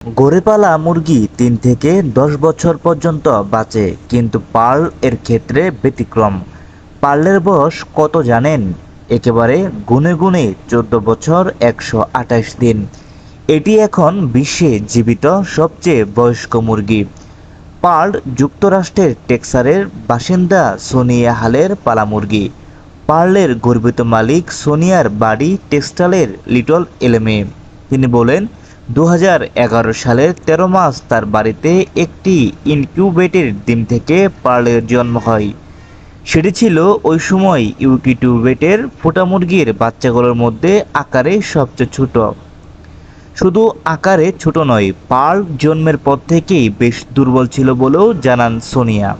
গড়ে পালা মুরগি তিন থেকে দশ বছর পর্যন্ত বাঁচে, কিন্তু পার্ল এর ক্ষেত্রে ব্যতিক্রম। পার্লের বয়স কত জানেন? একেবারে গুনে গুনে চোদ্দ বছর একশো আঠাশ দিন। এটি এখন বিশ্বে জীবিত সবচেয়ে বয়স্ক মুরগি। পার্ল যুক্তরাষ্ট্রের টেক্সারের বাসিন্দা সোনিয়া হালের পালা মুরগি। পার্লের গর্বিত মালিক সোনিয়ার বাড়ি টেক্সটাইলের লিটল এলেমে। তিনি বলেন দু হাজার এগারো সালের তেরো মাস তার বাড়িতে একটি ইনকিউবেটের ডিম থেকে পার্লের জন্ম হয়। সেটি ছিল ওই সময় ইউকিটিউবেটের ফোটা মুরগির বাচ্চাগুলোর মধ্যে আকারে সবচেয়ে ছোট। শুধু আকারে ছোট নয়, পার্ল জন্মের পর থেকেই বেশ দুর্বল ছিল বলেও জানান সোনিয়া।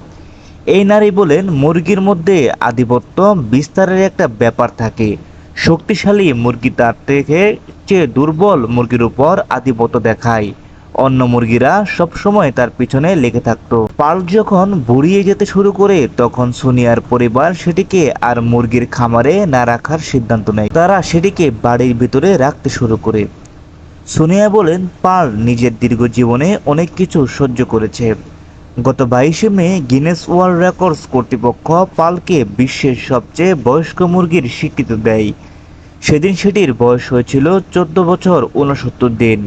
এই নারী বলেন, মুরগির মধ্যে আধিপত্য বিস্তারের একটা ব্যাপার থাকে। শক্তিশালী মুরগি তার থেকে চেয়ে দুর্বল মুরগির উপর আধিপত্য দেখায়। অন্য মুরগিরা সবসময় তার পিছনে লেগে থাকতো। পাল যখন বুড়িয়ে যেতে শুরু করে, তখন সোনিয়ার পরিবার সেটিকে আর মুরগির খামারে না রাখার সিদ্ধান্ত নেয়। তারা সেটিকে বাড়ির ভিতরে রাখতে শুরু করে। সোনিয়া বলেন, পাল নিজের দীর্ঘ জীবনে অনেক কিছু সহ্য করেছে। গত বাইশে মে গিনেস ওয়ার্ল্ড রেকর্ডস কর্তৃপক্ষ পালকে বিশ্বের সবচেয়ে বয়স্ক মুরগির স্বীকৃতি দেয়। সেদিন সেটির বয়স হয়েছিল চোদ্দ বছর উনসত্তর দিন।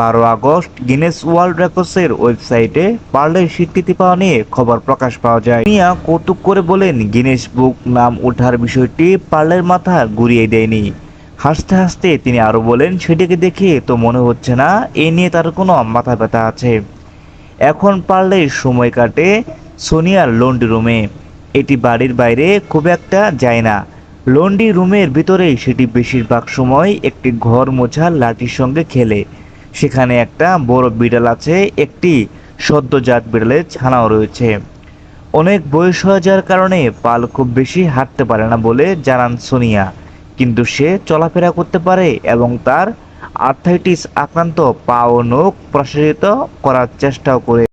বারো আগস্ট গিনেস ওয়ার্ল্ড রেকর্ডসের ওয়েবসাইটে পার্লের স্বীকৃতি পাওয়া নিয়ে খবর প্রকাশ পাওয়া যায়। মিয়া কৌতুক করে বলেন, গিনেস বুক নাম ওঠার বিষয়টি পার্লের মাথা ঘুরিয়ে দেয়নি। হাসতে হাসতে তিনি আরও বলেন, সেটিকে দেখে তো মনে হচ্ছে না, এ নিয়ে তার কোনো মাথা ব্যথা আছে। এখন পারলে সময় কাটে সোনিয়ার লন্ডি রুমে। এটি বাড়ির বাইরে খুব একটা যায় না। লন্ডি রুমের ভিতরেই সেটি বেশিরভাগ সময় একটি ঘর মোছার লাঠির সঙ্গে খেলে। সেখানে একটা বড় বিড়াল আছে, একটি সদ্যজাত বিড়ালের ছানাও রয়েছে। অনেক বয়স হয়ে যাওয়ার কারণে পাল খুব বেশি হাঁটতে পারে না বলে জানান সোনিয়া। কিন্তু সে চলাফেরা করতে পারে এবং তার আর্থাইটিস আক্রান্ত পা ও নখ প্রসারিত করার চেষ্টাও করে।